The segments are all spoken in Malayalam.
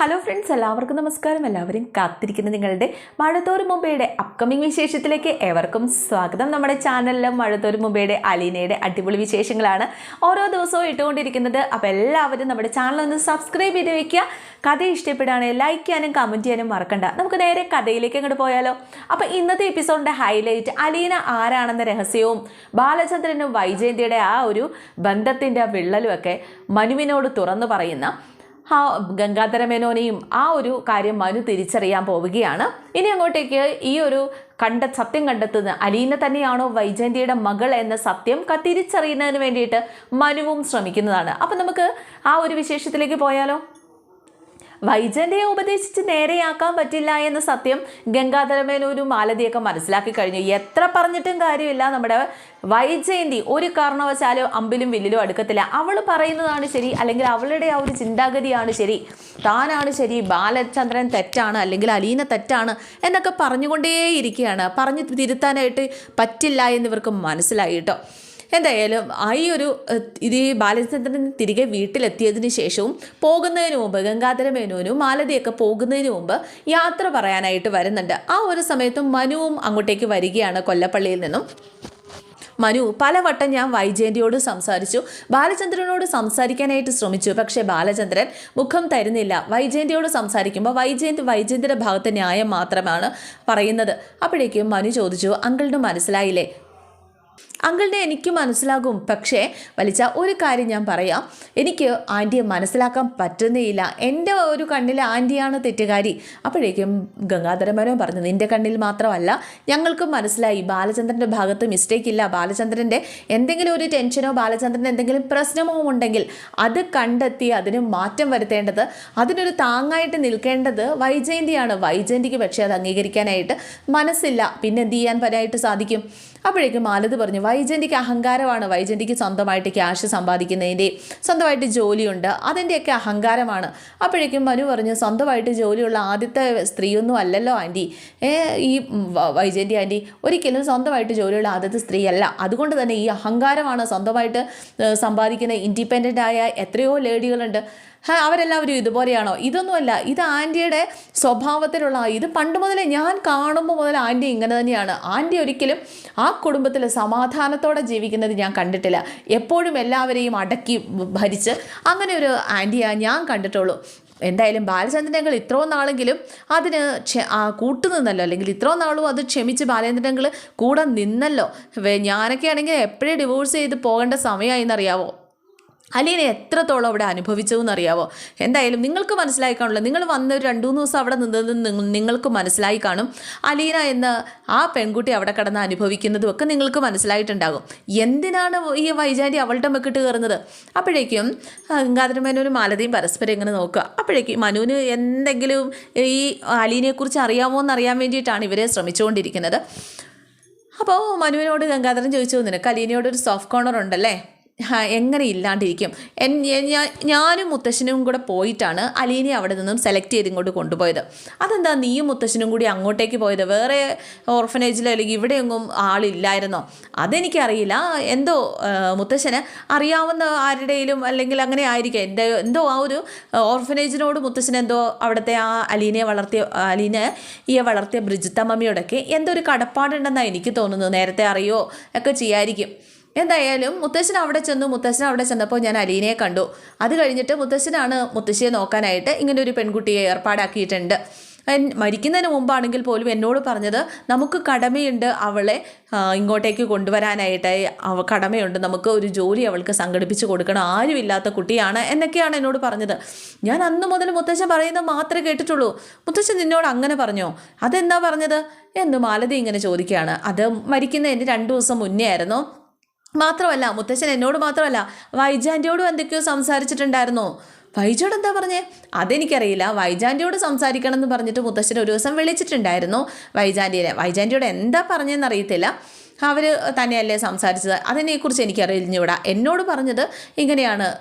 ഹലോ ഫ്രണ്ട്സ് എല്ലാവർക്കും നമസ്കാരം. എല്ലാവരും കാത്തിരിക്കുന്ന നിങ്ങളുടെ മഴത്തോര് മുംബൈയുടെ അപ്കമിങ് വിശേഷത്തിലേക്ക് ഏവർക്കും സ്വാഗതം. നമ്മുടെ ചാനലിലും മഴത്തോര് മുംബൈയുടെ അലീനയുടെ അടിപൊളി വിശേഷങ്ങളാണ് ഓരോ ദിവസവും ഇട്ടുകൊണ്ടിരിക്കുന്നത്. അപ്പോൾ എല്ലാവരും നമ്മുടെ ചാനൽ ഒന്ന് സബ്സ്ക്രൈബ് ചെയ്ത് വെക്കുക. കഥ ഇഷ്ടപ്പെടുകയാണെങ്കിൽ ലൈക്ക് ചെയ്യാനും കമന്റ് ചെയ്യാനും മറക്കണ്ട. നമുക്ക് നേരെ കഥയിലേക്ക് അങ്ങോട്ട് പോയാലോ. അപ്പോൾ ഇന്നത്തെ എപ്പിസോഡിന്റെ ഹൈലൈറ്റ് അലീന ആരാണെന്ന രഹസ്യവും ബാലചന്ദ്രനും വൈജയന്തിയുടെ ആ ഒരു ബന്ധത്തിന്റെ വിള്ളലും ഒക്കെ മനുവിനോട് തുറന്നു പറയുന്ന ആ ഗംഗാധര മേനോനെയും ആ ഒരു കാര്യം മനു തിരിച്ചറിയാൻ പോവുകയാണ്. ഇനി അങ്ങോട്ടേക്ക് ഈ ഒരു കണ്ട സത്യം കണ്ടെത്തുന്ന അലീന തന്നെയാണോ വൈജയന്തിയുടെ മകൾ എന്ന സത്യം തിരിച്ചറിയുന്നതിന് വേണ്ടിയിട്ട് മനുവും ശ്രമിക്കുന്നതാണ്. അപ്പം നമുക്ക് ആ ഒരു വിശേഷത്തിലേക്ക് പോയാലോ? വൈജന്തിയെ ഉപദേശിച്ച് നേരെയാക്കാൻ പറ്റില്ല എന്ന സത്യം ഗംഗാധരമേനൂരും മാലതിയൊക്കെ മനസ്സിലാക്കി കഴിഞ്ഞു. എത്ര പറഞ്ഞിട്ടും കാര്യമില്ല. നമ്മുടെ വൈജയന്തി ഒരു കാരണവശാലും അമ്പിലും വില്ലിലും അടുക്കത്തില്ല. അവൾ പറയുന്നതാണ് ശരി അല്ലെങ്കിൽ അവളുടെ ആ ഒരു ചിന്താഗതിയാണ് ശരി. താനാണ് ശരി ബാലചന്ദ്രൻ തെറ്റാണ് അല്ലെങ്കിൽ അലീന തെറ്റാണ് എന്നൊക്കെ പറഞ്ഞുകൊണ്ടേയിരിക്കുകയാണ്. പറഞ്ഞു തിരുത്താനായിട്ട് പറ്റില്ല എന്നിവർക്ക് മനസ്സിലായി കേട്ടോ. എന്തായാലും ആ ഈ ഒരു ഇത് ഈ ബാലചന്ദ്രൻ തിരികെ വീട്ടിലെത്തിയതിന് ശേഷവും പോകുന്നതിന് മുമ്പ് ഗംഗാധര മേനോനും മാലതിയൊക്കെ പോകുന്നതിന് മുമ്പ് യാത്ര പറയാനായിട്ട് വരുന്നുണ്ട്. ആ ഒരു സമയത്തും മനുവും അങ്ങോട്ടേക്ക് വരികയാണ് കൊല്ലപ്പള്ളിയിൽ നിന്നും. മനു പലവട്ടം ഞാൻ വൈജയന്തിയോട് സംസാരിച്ചു. ബാലചന്ദ്രനോട് സംസാരിക്കാനായിട്ട് ശ്രമിച്ചു. പക്ഷേ ബാലചന്ദ്രൻ മുഖം തരുന്നില്ല. വൈജയന്തിയോട് സംസാരിക്കുമ്പോൾ വൈജയന്തി വൈജയന്തിയുടെ ഭാഗത്തെ ന്യായം മാത്രമാണ് പറയുന്നത്. അപ്പോഴേക്കും മനു ചോദിച്ചു അങ്കിളിന് മനസ്സിലായില്ലേ? അങ്കിളിനെ എനിക്ക് മനസ്സിലാകും. പക്ഷേ വലിച്ച ഒരു കാര്യം ഞാൻ പറയാം. എനിക്ക് ആന്റിയെ മനസ്സിലാക്കാൻ പറ്റുന്നേയില്ല. എന്റെ ഒരു കണ്ണിൽ ആന്റിയാണ് തെറ്റുകാരി. അപ്പോഴേക്കും ഗംഗാധരമനോ പറഞ്ഞു നിന്റെ കണ്ണിൽ മാത്രമല്ല ഞങ്ങൾക്കും മനസ്സിലായി. ബാലചന്ദ്രന്റെ ഭാഗത്ത് മിസ്റ്റേക്ക് ഇല്ല. ബാലചന്ദ്രന്റെ എന്തെങ്കിലും ഒരു ടെൻഷനോ ബാലചന്ദ്രന്റെ എന്തെങ്കിലും പ്രശ്നമോ ഉണ്ടെങ്കിൽ അത് കണ്ടെത്തി അതിന് മാറ്റം വരുത്തേണ്ടത് അതിനൊരു താങ്ങായിട്ട് നിൽക്കേണ്ടത് വൈജയന്തിയാണ്. വൈജയന്തിക്ക് പക്ഷേ അത് അംഗീകരിക്കാനായിട്ട് മനസ്സില്ല. പിന്നെ എന്ത് ചെയ്യാൻ വരായിട്ട് സാധിക്കും? അപ്പോഴേക്കും മാലത് പറഞ്ഞു വൈജന്തിക്ക് അഹങ്കാരമാണ്. വൈജന്തിക്ക് സ്വന്തമായിട്ട് ക്യാഷ് സമ്പാദിക്കുന്നതിന്റെ സ്വന്തമായിട്ട് ജോലിയുണ്ട്. അതിന്റെയൊക്കെ അഹങ്കാരമാണ്. അപ്പോഴേക്കും മനു പറഞ്ഞു സ്വന്തമായിട്ട് ജോലിയുള്ള ആദ്യത്തെ സ്ത്രീയൊന്നും അല്ലല്ലോ ആന്റി. ഈ വൈജയന്തി ആന്റി ഒരിക്കലും സ്വന്തമായിട്ട് ജോലിയുള്ള ആദ്യത്തെ സ്ത്രീയല്ല. അതുകൊണ്ട് തന്നെ ഈ അഹങ്കാരമാണ് സ്വന്തമായിട്ട് സമ്പാദിക്കുന്ന ഇൻഡിപെൻഡന്റ് ആയ എത്രയോ ലേഡികളുണ്ട്. അവരെല്ലാവരും ഇതുപോലെയാണോ? ഇതൊന്നുമല്ല ഇത് ആന്റിയുടെ സ്വഭാവത്തിലുള്ള ഇത് പണ്ട് മുതലേ ഞാൻ കാണുമ്പോൾ മുതൽ ആന്റി ഇങ്ങനെ തന്നെയാണ്. ആന്റി ഒരിക്കലും ആ കുടുംബത്തിൽ സമാധാനത്തോടെ ജീവിക്കുന്നത് ഞാൻ കണ്ടിട്ടില്ല. എപ്പോഴും എല്ലാവരെയും അടക്കി ഭരിച്ച് അങ്ങനെ ഒരു ആന്റിയാണ് ഞാൻ കണ്ടിട്ടുള്ളൂ. എന്തായാലും ബാലചന്ദ്രനങ്ങൾ ഇത്രയും നാളെങ്കിലും അതിന് കൂട്ടുനിന്നല്ലോ. അല്ലെങ്കിൽ ഇത്രയും നാളും അത് ക്ഷമിച്ച് ബാലചന്ദ്രനങ്ങൾ കൂടെ നിന്നല്ലോ. ഞാനൊക്കെ ആണെങ്കിൽ എപ്പോഴേ ഡിവോഴ്സ് ചെയ്ത് പോകേണ്ട സമയമായി എന്നറിയാവോ അലീന എത്രത്തോളം അവിടെ അനുഭവിച്ചു എന്നറിയാവോ? എന്തായാലും നിങ്ങൾക്ക് മനസ്സിലായി കാണില്ല നിങ്ങൾ വന്ന രണ്ടു മൂന്ന് ദിവസം അവിടെ നിന്നത് നിങ്ങ- നിങ്ങൾക്ക് മനസ്സിലായി കാണും. അലീന എന്ന ആ പെൺകുട്ടി അവിടെ കിടന്ന് അനുഭവിക്കുന്നതും ഒക്കെ നിങ്ങൾക്ക് മനസ്സിലായിട്ടുണ്ടാകും. എന്തിനാണ് ഈ വൈജാന്റി അവളുടെ മെക്കിട്ട് കയറുന്നത്? അപ്പോഴേക്കും ഗംഗാധര മേനോനും മാലതിയും പരസ്പരം ഇങ്ങനെ നോക്കുക. അപ്പോഴേക്കും മനുവിന് എന്തെങ്കിലും ഈ അലീനയെക്കുറിച്ച് അറിയാമോ എന്നറിയാൻ വേണ്ടിയിട്ടാണ് ഇവരെ ശ്രമിച്ചുകൊണ്ടിരിക്കുന്നത്. അപ്പോൾ മനുവിനോട് ഗംഗാധരൻ ചോദിച്ചു നിനക്ക് അലീനയോട് ഒരു സോഫ്റ്റ് കോർണർ ഉണ്ടല്ലേ? എങ്ങനെ ഇല്ലാണ്ടിരിക്കും. ഞാനും മുത്തശ്ശനും കൂടെ പോയിട്ടാണ് അലീനെ അവിടെ നിന്നും സെലക്ട് ചെയ്ത് ഇങ്ങോട്ട് കൊണ്ടുപോയത്. അതെന്താ നീയും മുത്തശ്ശനും കൂടി അങ്ങോട്ടേക്ക് പോയത്? വേറെ ഓർഫനേജിലോ അല്ലെങ്കിൽ ഇവിടെയൊന്നും ആളില്ലായിരുന്നോ? അതെനിക്കറിയില്ല. എന്തോ മുത്തശ്ശന് അറിയാവുന്ന ആരുടെയിലും അല്ലെങ്കിൽ അങ്ങനെ ആയിരിക്കും. എന്റെ എന്തോ ആ ഒരു ഓർഫനേജിനോട് മുത്തശ്ശൻ എന്തോ അവിടുത്തെ ആ അലീനയെ വളർത്തിയ അലീനയെ വളർത്തിയ ബ്രിജിത്ത മമ്മിയോടൊക്കെ എന്തോ ഒരു കടപ്പാടുണ്ടെന്നാണ് എനിക്ക് തോന്നുന്നത് നേരത്തെ അറിയോ? ഒക്കെ ചെയ്യായിരിക്കും. എന്തായാലും മുത്തശ്ശൻ അവിടെ ചെന്നു മുത്തശ്ശൻ അവിടെ ചെന്നപ്പോൾ ഞാൻ അലീനയെ കണ്ടു. അത് കഴിഞ്ഞിട്ട് മുത്തശ്ശനാണ് മുത്തശ്ശിയെ നോക്കാനായിട്ട് ഇങ്ങനെ ഒരു പെൺകുട്ടിയെ ഏർപ്പാടാക്കിയിട്ടുണ്ട്. മരിക്കുന്നതിന് മുമ്പാണെങ്കിൽ പോലും എന്നോട് പറഞ്ഞത് നമുക്ക് കടമയുണ്ട് അവളെ ഇങ്ങോട്ടേക്ക് കൊണ്ടുവരാനായിട്ട്. അവ കടമയുണ്ട്. നമുക്ക് ഒരു ജോലി അവൾക്ക് സംഘടിപ്പിച്ച് കൊടുക്കണം. ആരുമില്ലാത്ത കുട്ടിയാണ് എന്നൊക്കെയാണ് എന്നോട് പറഞ്ഞത്. ഞാൻ അന്ന് മുതൽ മുത്തശ്ശൻ പറയുന്നത് മാത്രമേ കേട്ടിട്ടുള്ളൂ. മുത്തശ്ശൻ നിന്നോട് അങ്ങനെ പറഞ്ഞോ? അതെന്താ പറഞ്ഞത്? എന്ന് മാലതി ഇങ്ങനെ ചോദിക്കുകയാണ്. അത് മരിക്കുന്നതിന് രണ്ട് ദിവസം മുന്നേ ആയിരുന്നു. മാത്രമല്ല മുത്തശ്ശൻ എന്നോട് മാത്രമല്ല വൈജാന്റിയോടും എന്തൊക്കെയോ സംസാരിച്ചിട്ടുണ്ടായിരുന്നോ. വൈജോട് എന്താ പറഞ്ഞേ? അതെനിക്കറിയില്ല. വൈജാന്റിയോട് സംസാരിക്കണം എന്ന് പറഞ്ഞിട്ട് മുത്തശ്ശൻ ഒരു ദിവസം വിളിച്ചിട്ടുണ്ടായിരുന്നു വൈജാന്റിയെ വൈജാന്റിയോട് എന്താ പറഞ്ഞതെന്ന് അറിയത്തില്ല. അവർ തന്നെയല്ലേ സംസാരിച്ചത്? അതിനെക്കുറിച്ച് എനിക്ക് അറിഞ്ഞുകൂടാ എന്നോട് പറഞ്ഞത് ഇങ്ങനെയാണ്.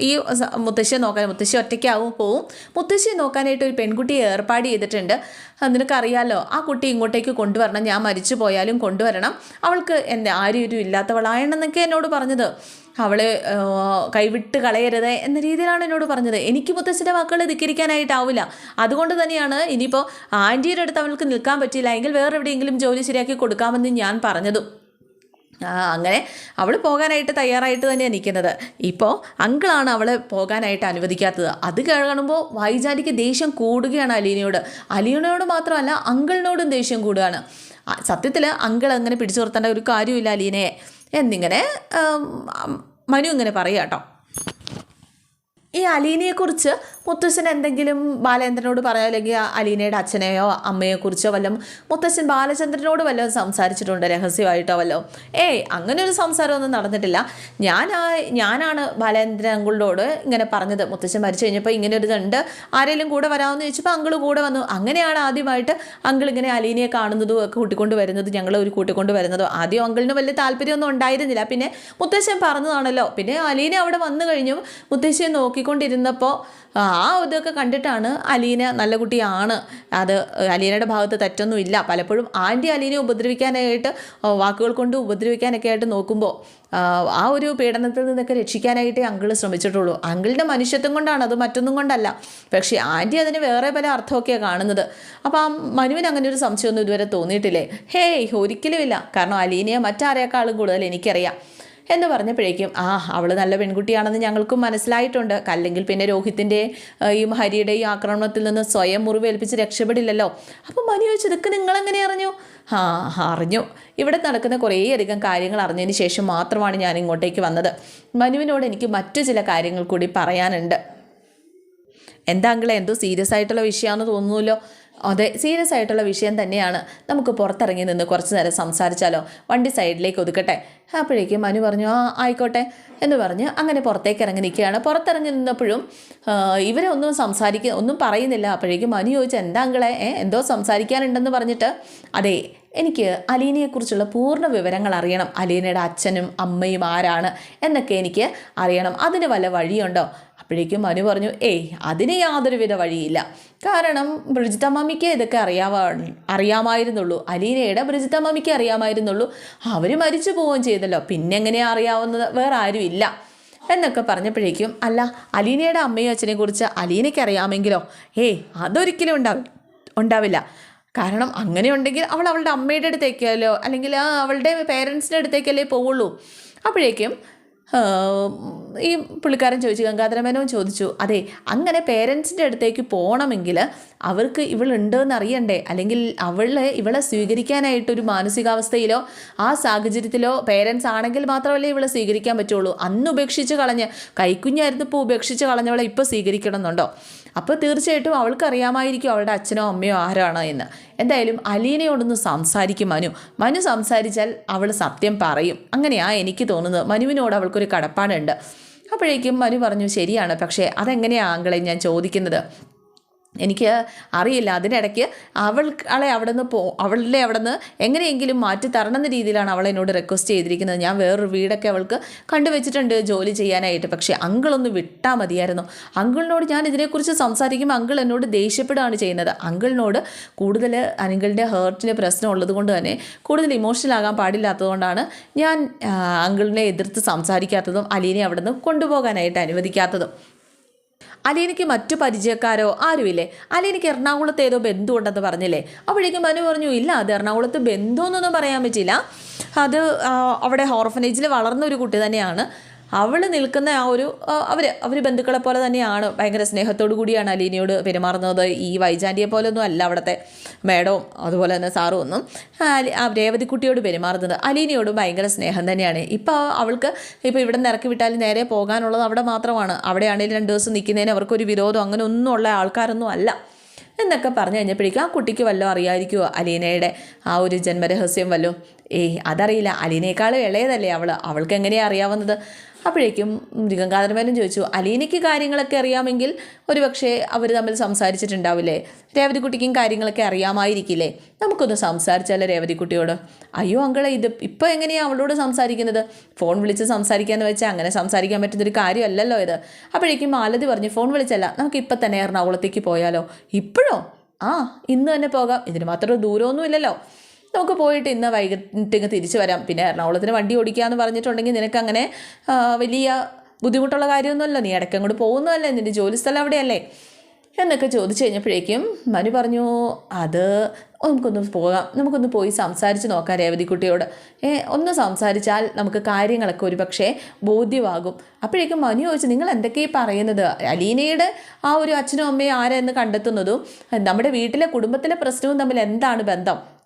ഈ മുത്തശ്ശിയെ നോക്കാൻ മുത്തശ്ശി ഒറ്റയ്ക്കാവും പോവും. മുത്തശ്ശിയെ നോക്കാനായിട്ട് ഒരു പെൺകുട്ടിയെ ഏർപ്പാട് ചെയ്തിട്ടുണ്ട്. നിനക്കറിയാലോ ആ കുട്ടി ഇങ്ങോട്ടേക്ക് കൊണ്ടുവരണം. ഞാൻ മരിച്ചു പോയാലും കൊണ്ടുവരണം. അവൾക്ക് എന്താ ആരും ഇല്ലാത്തവളായണമെന്നൊക്കെ എന്നോട് പറഞ്ഞത്. അവൾ ആ, കൈവിട്ട് കളയരുത് എന്ന രീതിയിലാണ് എന്നോട് പറഞ്ഞത്. എനിക്ക് മുത്തശ്ശന്റെ വാക്കുകൾ ധിക്കരിക്കാനായിട്ടാവില്ല. അതുകൊണ്ട് തന്നെയാണ് ഇനിയിപ്പോൾ ആന്റിയുടെ അടുത്ത് അവൾക്ക് നിൽക്കാൻ പറ്റിയില്ല. എങ്കിൽ വേറെ എവിടെയെങ്കിലും ജോലി ശരിയാക്കി കൊടുക്കാമെന്ന് ഞാൻ പറഞ്ഞതും. അങ്ങനെ അവൾ പോകാനായിട്ട് തയ്യാറായിട്ട് തന്നെയാണ് നിൽക്കുന്നത്. ഇപ്പോൾ അങ്കിളാണ് അവളെ പോകാനായിട്ട് അനുവദിക്കാത്തത്. അത് കാണുമ്പോൾ വൈജാനിക്ക് ദേഷ്യം കൂടുകയാണ് അലീനയോട്. അലീനയോട് മാത്രമല്ല അങ്കിളിനോടും ദേഷ്യം കൂടുകയാണ്. സത്യത്തിൽ അങ്കിൾ അങ്ങനെ പിടിച്ചു നിർത്തേണ്ട ഒരു കാര്യമില്ല അലീനയെ. എന്നിങ്ങനെ മനു ഇങ്ങനെ പറയാം കേട്ടോ ഈ അലീനയെക്കുറിച്ച് മുത്തശ്ശൻ എന്തെങ്കിലും ബാലേന്ദ്രനോട് പറയാം അല്ലെങ്കിൽ അലീനയുടെ അച്ഛനെയോ അമ്മയെക്കുറിച്ചോ വല്ലതും മുത്തശ്ശൻ ബാലചന്ദ്രനോട് വല്ലതും സംസാരിച്ചിട്ടുണ്ട് രഹസ്യമായിട്ടോ വല്ലതും? ഏയ് അങ്ങനെ ഒരു സംസാരമൊന്നും നടന്നിട്ടില്ല. ഞാൻ ഞാനാണ് ബാലേന്ദ്രൻ അങ്കിളിനോട് ഇങ്ങനെ പറഞ്ഞത്. മുത്തശ്ശൻ മരിച്ചു കഴിഞ്ഞപ്പോൾ ഇങ്ങനെ ഒരു ഇതുണ്ട്. ആരെങ്കിലും കൂടെ വരാമെന്ന് ചോദിച്ചപ്പോൾ അങ്കിൾ കൂടെ വന്നു. അങ്ങനെയാണ് ആദ്യമായിട്ട് അങ്കിൾ ഇങ്ങനെ അലീനയെ കാണുന്നതും ഒക്കെ കൂട്ടിക്കൊണ്ട് വരുന്നത് ഞങ്ങൾ ഒരു കൂട്ടിക്കൊണ്ട് വരുന്നതും. ആദ്യം അങ്കിളിന് വലിയ താല്പര്യമൊന്നും ഉണ്ടായിരുന്നില്ല. പിന്നെ മുത്തശ്ശൻ പറഞ്ഞതാണല്ലോ. പിന്നെ അലീന അവിടെ വന്നു കഴിഞ്ഞു മുത്തശ്ശിയെ നോക്കിക്കൊണ്ടിരുന്നപ്പോൾ ആ ഇതൊക്കെ കണ്ടിട്ടാണ് അലീന നല്ല കുട്ടിയാണ്. അത് അലീനയുടെ ഭാഗത്ത് തെറ്റൊന്നുമില്ല. പലപ്പോഴും ആന്റി അലീനെ ഉപദ്രവിക്കാനായിട്ട് വാക്കുകൾ കൊണ്ട് ഉപദ്രവിക്കാനൊക്കെ ആയിട്ട് നോക്കുമ്പോൾ ആ ഒരു പീഡനത്തിൽ നിന്നൊക്കെ രക്ഷിക്കാനായിട്ടേ അങ്കിൾ ശ്രമിച്ചിട്ടുള്ളൂ. അങ്കിളിന്റെ മനുഷ്യത്വം കൊണ്ടാണ് അത് മറ്റൊന്നും കൊണ്ടല്ല. പക്ഷേ ആന്റി അതിന് വേറെ പല അർത്ഥമൊക്കെയാണ് കാണുന്നത്. അപ്പോൾ ആ മനുവിന് അങ്ങനെ ഒരു സംശയമൊന്നും ഇതുവരെ തോന്നിയിട്ടില്ലേ? ഹേയ് ഒരിക്കലുമില്ല. കാരണം അലീനയെ മറ്റാരേക്കാളും കൂടുതൽ എനിക്കറിയാം. എന്ന് പറഞ്ഞപ്പോഴേക്കും ആ അവൾ നല്ല പെൺകുട്ടിയാണെന്ന് ഞങ്ങൾക്കും മനസ്സിലായിട്ടുണ്ട്. അല്ലെങ്കിൽ പിന്നെ രോഹിത്തിന്റെ ഈ ഹരിയുടെയും ആക്രമണത്തിൽ നിന്ന് സ്വയം മുറിവേൽപ്പിച്ച് രക്ഷപ്പെടില്ലല്ലോ. അപ്പം മനു ചോദിച്ചു ഇതൊക്കെ നിങ്ങളെങ്ങനെ അറിഞ്ഞു? ആ അറിഞ്ഞു. ഇവിടെ നടക്കുന്ന കുറേയധികം കാര്യങ്ങൾ അറിഞ്ഞതിന് ശേഷം മാത്രമാണ് ഞാൻ ഇങ്ങോട്ടേക്ക് വന്നത്. മനുവിനോട് എനിക്ക് മറ്റു ചില കാര്യങ്ങൾ കൂടി പറയാനുണ്ട്. എന്താ എന്തോ സീരിയസ് ആയിട്ടുള്ള വിഷയമാണെന്ന് തോന്നുന്നല്ലോ അതെ സീരിയസ് ആയിട്ടുള്ള വിഷയം തന്നെയാണ്. നമുക്ക് പുറത്തിറങ്ങി നിന്ന് കുറച്ച് നേരം സംസാരിച്ചാലോ? വണ്ടി സൈഡിലേക്ക് ഒതുക്കട്ടെ. അപ്പോഴേക്കും മനു പറഞ്ഞു ആ ആയിക്കോട്ടെ എന്ന് പറഞ്ഞ് അങ്ങനെ പുറത്തേക്ക് ഇറങ്ങി നിൽക്കുകയാണ്. പുറത്തിറങ്ങി നിന്നപ്പോഴും ഇവരെ ഒന്നും സംസാരിക്ക ഒന്നും പറയുന്നില്ല. അപ്പോഴേക്കും മനു ചോദിച്ചു എന്താ അങ്കളെ? എന്തോ സംസാരിക്കാനുണ്ടെന്ന് പറഞ്ഞിട്ട്? അതെ എനിക്ക് അലീനയെക്കുറിച്ചുള്ള പൂർണ വിവരങ്ങൾ അറിയണം. അലീനയുടെ അച്ഛനും അമ്മയും ആരാണ് എന്നൊക്കെ എനിക്ക് അറിയണം. അതിന് വല്ല വഴിയുണ്ടോ? അപ്പോഴേക്കും മനു പറഞ്ഞു ഏയ് അതിന് യാതൊരുവിധ വഴിയില്ല. കാരണം ബ്രിജിത്ത മമ്മിക്ക് ഇതൊക്കെ അറിയാവാ അറിയാമായിരുന്നുള്ളൂ. അലീനയുടെ ബ്രിജിത്ത മമ്മിക്ക് അറിയാമായിരുന്നുള്ളൂ. അവർ മരിച്ചു പോവുകയും ചെയ്തല്ലോ. പിന്നെ എങ്ങനെയാണ് അറിയാവുന്നത്? വേറെ ആരും ഇല്ല. എന്നൊക്കെ പറഞ്ഞപ്പോഴേക്കും അല്ല അലീനയുടെ അമ്മയും അച്ഛനെ കുറിച്ച് അലീനയ്ക്ക് അറിയാമെങ്കിലോ? ഏയ് അതൊരിക്കലും ഉണ്ടാവില്ല ഉണ്ടാവില്ല. കാരണം അങ്ങനെ ഉണ്ടെങ്കിൽ അവൾ അവളുടെ അമ്മയുടെ അടുത്തേക്കല്ലോ അല്ലെങ്കിൽ അവളുടെ പേരൻസിന്റെ അടുത്തേക്കല്ലേ പോവുള്ളൂ. അപ്പോഴേക്കും ഈ പുള്ളിക്കാരൻ ചോദിച്ചു ഗംഗാധരമേനോൻ ചോദിച്ചു അതെ അങ്ങനെ പേരൻസിന്റെ അടുത്തേക്ക് പോകണമെങ്കിൽ അവർക്ക് ഇവളുണ്ടെന്ന് അറിയണ്ടേ അല്ലെങ്കിൽ അവളെ ഇവളെ സ്വീകരിക്കാനായിട്ടൊരു മാനസികാവസ്ഥയിലോ ആ സാഹചര്യത്തിലോ പേരൻസ് ആണെങ്കിൽ മാത്രമല്ലേ ഇവളെ സ്വീകരിക്കാൻ പറ്റുള്ളൂ? അന്ന് ഉപേക്ഷിച്ച് കളഞ്ഞ് കൈക്കുഞ്ഞായിരുന്നു ഇപ്പോൾ ഉപേക്ഷിച്ച് കളഞ്ഞവളെ ഇപ്പോൾ സ്വീകരിക്കണം എന്നുണ്ടോ അപ്പോൾ തീർച്ചയായിട്ടും അവൾക്ക് അറിയാമായിരിക്കും അവളുടെ അച്ഛനോ അമ്മയോ ആരാണ് എന്ന്. എന്തായാലും അലീനയോടൊന്ന് സംസാരിക്കും മനു. മനു സംസാരിച്ചാൽ അവൾ സത്യം പറയും. അങ്ങനെയാ എനിക്ക് തോന്നുന്നത്. മനുവിനോട് അവൾക്കൊരു കടപ്പാടുണ്ട്. അപ്പോഴേക്കും മനു പറഞ്ഞു ശരിയാണ്. പക്ഷേ അതെങ്ങനെയാണ് ആങ്കളെ ഞാൻ ചോദിക്കുന്നത്? എനിക്ക് അറിയില്ല. അതിനിടയ്ക്ക് അവളെ അവിടെ നിന്ന് പോ അവളുടെ അവിടെ നിന്ന് എങ്ങനെയെങ്കിലും മാറ്റി തരണം എന്ന രീതിയിലാണ് അവൾ എന്നോട് റിക്വസ്റ്റ് ചെയ്തിരിക്കുന്നത്. ഞാൻ വേറൊരു വീടൊക്കെ അവൾക്ക് കണ്ടുവച്ചിട്ടുണ്ട് ജോലി ചെയ്യാനായിട്ട്. പക്ഷേ അങ്കിളൊന്ന് വിട്ടാൽ മതിയായിരുന്നു. അങ്കിളിനോട് ഞാൻ ഇതിനെക്കുറിച്ച് സംസാരിക്കുമ്പോൾ അങ്കിൾ എന്നോട് ദേഷ്യപ്പെടുകയാണ് ചെയ്യുന്നത്. അങ്കിളിനോട് കൂടുതൽ അങ്കിളിന്റെ ഹേർട്ടിന് പ്രശ്നം ഉള്ളത് കൊണ്ട് തന്നെ കൂടുതൽ ഇമോഷണൽ ആകാൻ പാടില്ലാത്തതുകൊണ്ടാണ് ഞാൻ അങ്കിളിനെ എതിർത്ത് സംസാരിക്കാത്തതും അലീനെ അവിടെ നിന്ന് കൊണ്ടുപോകാനായിട്ട് അനുവദിക്കാത്തതും. അലീനയ്ക്ക് മറ്റു പരിചയക്കാരോ ആരുമില്ലേ? അലീനയ്ക്ക് എറണാകുളത്ത് ഏതോ ബന്ധു ഉണ്ടെന്ന് പറഞ്ഞില്ലേ? അപ്പോഴേക്കും മനു പറഞ്ഞു ഇല്ല അത് എറണാകുളത്ത് ബന്ധുവെന്നൊന്നും പറയാൻ പറ്റില്ല അത് അവിടെ ഓർഫനേജിൽ വളർന്ന ഒരു കുട്ടി തന്നെയാണ്. അവൾ നിൽക്കുന്ന ആ ഒരു അവർ അവർ ബന്ധുക്കളെ പോലെ തന്നെയാണ്. ഭയങ്കര സ്നേഹത്തോടു കൂടിയാണ് അലീനയോട് പെരുമാറുന്നത്. ഈ വൈജാന്റിയെ പോലൊന്നും അല്ല അവിടുത്തെ മേഡവും അതുപോലെ തന്നെ സാറും ഒന്നും. രേവതിക്കുട്ടിയോട് പെരുമാറുന്നത് അലീനയോട് ഭയങ്കര സ്നേഹം തന്നെയാണ്. ഇപ്പോൾ അവൾക്ക് ഇപ്പോൾ ഇവിടെ നിന്ന് ഇറക്കി വിട്ടാൽ നേരെ പോകാനുള്ളത് അവിടെ മാത്രമാണ്. അവിടെയാണെങ്കിൽ രണ്ട് ദിവസം നിൽക്കുന്നതിന് അവർക്കൊരു വിരോധം അങ്ങനെ ഒന്നും ഉള്ള ആൾക്കാരൊന്നും അല്ല. എന്നൊക്കെ പറഞ്ഞു കഴിഞ്ഞപ്പോഴേക്കും ആ കുട്ടിക്ക് വല്ലതും അറിയാതിരിക്കുമോ അലീനയുടെ ആ ഒരു ജന്മരഹസ്യം വല്ലതും? ഏയ് അതറിയില്ല. അലീനേക്കാൾ ഇളയതല്ലേ അവൾ അവൾക്ക് എങ്ങനെയാണ് അറിയാവുന്നത്? അപ്പോഴേക്കും ഗംഗാധരമേനൻ ചോദിച്ചു അലീനയ്ക്ക് കാര്യങ്ങളൊക്കെ അറിയാമെങ്കിൽ ഒരുപക്ഷെ അവർ തമ്മിൽ സംസാരിച്ചിട്ടുണ്ടാവില്ലേ? രേവതിക്കുട്ടിക്കും കാര്യങ്ങളൊക്കെ അറിയാമായിരിക്കില്ലേ? നമുക്കൊന്ന് സംസാരിച്ചാലോ രേവതിക്കുട്ടിയോട്? അയ്യോ അങ്കളെ ഇത് ഇപ്പോൾ എങ്ങനെയാണ് അവളോട് സംസാരിക്കുന്നത്? ഫോൺ വിളിച്ച് സംസാരിക്കാമെന്ന് വെച്ചാൽ അങ്ങനെ സംസാരിക്കാൻ പറ്റുന്നൊരു കാര്യമല്ലല്ലോ ഇത്. അപ്പോഴേക്കും മാലതി പറഞ്ഞു ഫോൺ വിളിച്ചല്ല നമുക്ക് ഇപ്പം തന്നെ എറണാകുളത്തേക്ക് പോയാലോ? ഇപ്പോഴോ? ആ ഇന്ന് തന്നെ പോകാം. ഇതിന് മാത്രം ദൂരമൊന്നും ഇല്ലല്ലോ നമുക്ക് പോയിട്ട് ഇന്ന് വൈകിട്ട് തിരിച്ചു വരാം. പിന്നെ എറണാകുളത്തിന് വണ്ടി ഓടിക്കാമെന്ന് പറഞ്ഞിട്ടുണ്ടെങ്കിൽ നിനക്കങ്ങനെ വലിയ ബുദ്ധിമുട്ടുള്ള കാര്യമൊന്നുമല്ലോ. നീ ഇടയ്ക്ക് അങ്ങോട്ട് പോകുന്നതല്ലേ. നിന്റെ ജോലി സ്ഥലം അവിടെയല്ലേ. എന്നൊക്കെ ചോദിച്ചു കഴിഞ്ഞപ്പോഴേക്കും മനു പറഞ്ഞു അത് നമുക്കൊന്ന് പോകാം. നമുക്കൊന്ന് പോയി സംസാരിച്ച് നോക്കാം രേവതിക്കുട്ടിയോട് ഏ ഒന്ന് സംസാരിച്ചാൽ നമുക്ക് കാര്യങ്ങളൊക്കെ ഒരു പക്ഷേ ബോധ്യമാകും. അപ്പോഴേക്കും മനു ചോദിച്ചു നിങ്ങൾ എന്തൊക്കെയാണ് പറയുന്നത്? അലീനയുടെ ആ ഒരു അച്ഛനും അമ്മയും ആരെന്ന് കണ്ടെത്തുന്നതും നമ്മുടെ വീട്ടിലെ കുടുംബത്തിലെ പ്രശ്നവും തമ്മിൽ എന്താണ് ബന്ധം?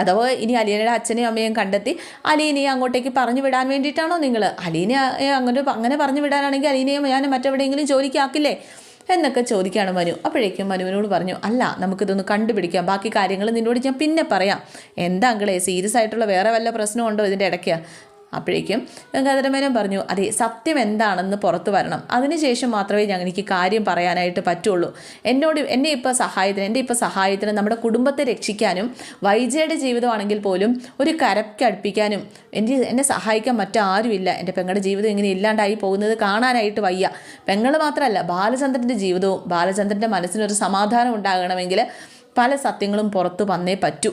അഥവാ ഇനി അലീനയുടെ അച്ഛനെയും അമ്മയും കണ്ടെത്തി അലീനയെ അങ്ങോട്ടേക്ക് പറഞ്ഞു വിടാൻ വേണ്ടിയിട്ടാണോ നിങ്ങൾ അലീനയെ അങ്ങോട്ട് അങ്ങനെ പറഞ്ഞു വിടാനാണെങ്കിൽ അലീനയെ ഞാൻ മറ്റെവിടെയെങ്കിലും ജോലിക്കാക്കില്ലേ എന്നൊക്കെ ചോദിക്കുകയാണ് മനു. അപ്പോഴേക്കും മനുവിനോട് പറഞ്ഞു അല്ല നമുക്കിതൊന്ന് കണ്ടുപിടിക്കാം. ബാക്കി കാര്യങ്ങൾ നിന്നോട് ഞാൻ പിന്നെ പറയാം. എന്താ അങ്കിളേ സീരിയസ് ആയിട്ടുള്ള വേറെ വല്ല പ്രശ്നമുണ്ടോ ഇതിന്റെ ഇടയ്ക്ക്? അപ്പോഴേക്കും ഗംഗാധരമേനോൻ പറഞ്ഞു അതെ സത്യം എന്താണെന്ന് പുറത്തു വരണം. അതിനുശേഷം മാത്രമേ ഞങ്ങൾ എനിക്ക് കാര്യം പറയാനായിട്ട് പറ്റുള്ളൂ. എന്നോട് എന്നെ ഇപ്പോൾ സഹായത്തിന് എന്റെ ഇപ്പോൾ സഹായത്തിന് നമ്മുടെ കുടുംബത്തെ രക്ഷിക്കാനും വൈജയുടെ ജീവിതമാണെങ്കിൽ പോലും ഒരു കരക്കടുപ്പിക്കാനും എന്റെ എന്നെ സഹായിക്കാൻ മറ്റാരുമില്ല. എന്റെ പെങ്ങളുടെ ജീവിതം ഇങ്ങനെ ഇല്ലാണ്ടായി പോകുന്നത് കാണാനായിട്ട് വയ്യ. പെങ്ങൾ മാത്രമല്ല ബാലചന്ദ്രന്റെ ജീവിതവും ബാലചന്ദ്രന്റെ മനസ്സിനൊരു സമാധാനം ഉണ്ടാകണമെങ്കിൽ പല സത്യങ്ങളും പുറത്തു വന്നേ പറ്റൂ.